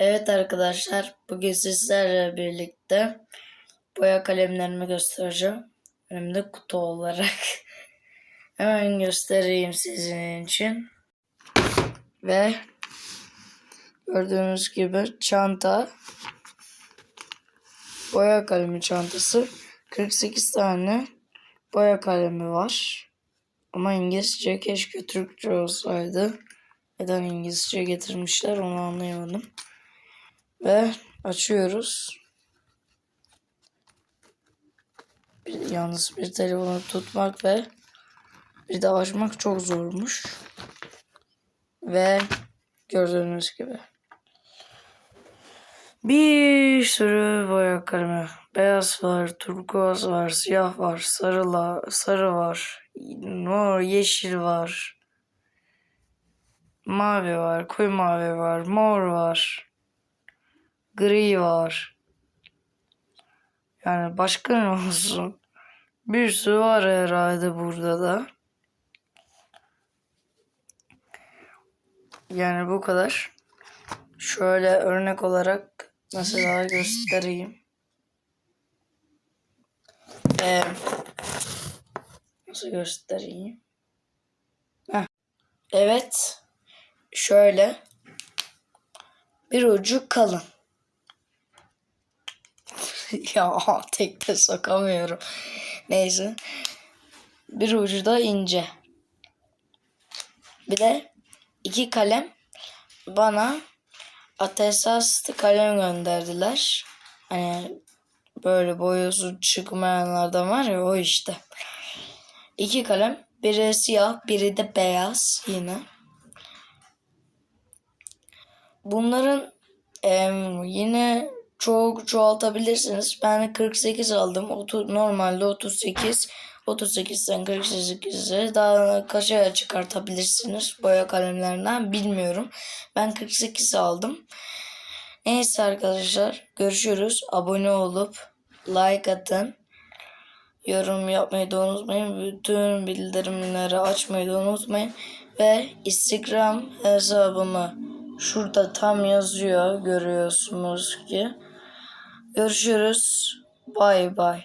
Evet arkadaşlar, bugün sizlerle birlikte boya kalemlerimi göstereceğim. Hem de kutu olarak. Hemen göstereyim sizin için. Ve gördüğünüz gibi çanta. Boya kalemi çantası. 48 tane boya kalemi var. Ama İngilizce keşke Türkçe olsaydı. Neden İngilizce getirmişler onu anlayamadım. Ve açıyoruz. Bir, yalnız bir telefonu tutmak ve bir de açmak çok zormuş. Ve gördüğünüz gibi. Bir sürü boya kalemi. Beyaz var, turkuaz var, siyah var, sarıla, sarı var, mor, yeşil var. Mavi var, koyu mavi var, mor var. Gri var. Yani başka ne olsun? Bir sürü var herhalde burada da. Yani bu kadar. Şöyle örnek olarak mesela göstereyim. Ee, nasıl göstereyim? Heh. Evet. Şöyle. Bir ucu kalın. ya tekte sokamıyorum. Neyse. Bir ucu da ince. Bir de iki kalem bana atesaslı kalem gönderdiler. Hani böyle boyası çıkmayanlardan var ya o işte. İki kalem. Biri siyah, biri de beyaz yine. Bunların em, yine çok çoğaltabilirsiniz. Ben 48 aldım. Otu- normalde 38. 38'den 48'e daha kaça çıkartabilirsiniz boya kalemlerinden bilmiyorum. Ben 48 aldım. Neyse arkadaşlar görüşürüz. Abone olup like atın. Yorum yapmayı da unutmayın. Bütün bildirimleri açmayı da unutmayın. Ve Instagram hesabımı şurada tam yazıyor görüyorsunuz ki. Görüşürüz. Bay bay.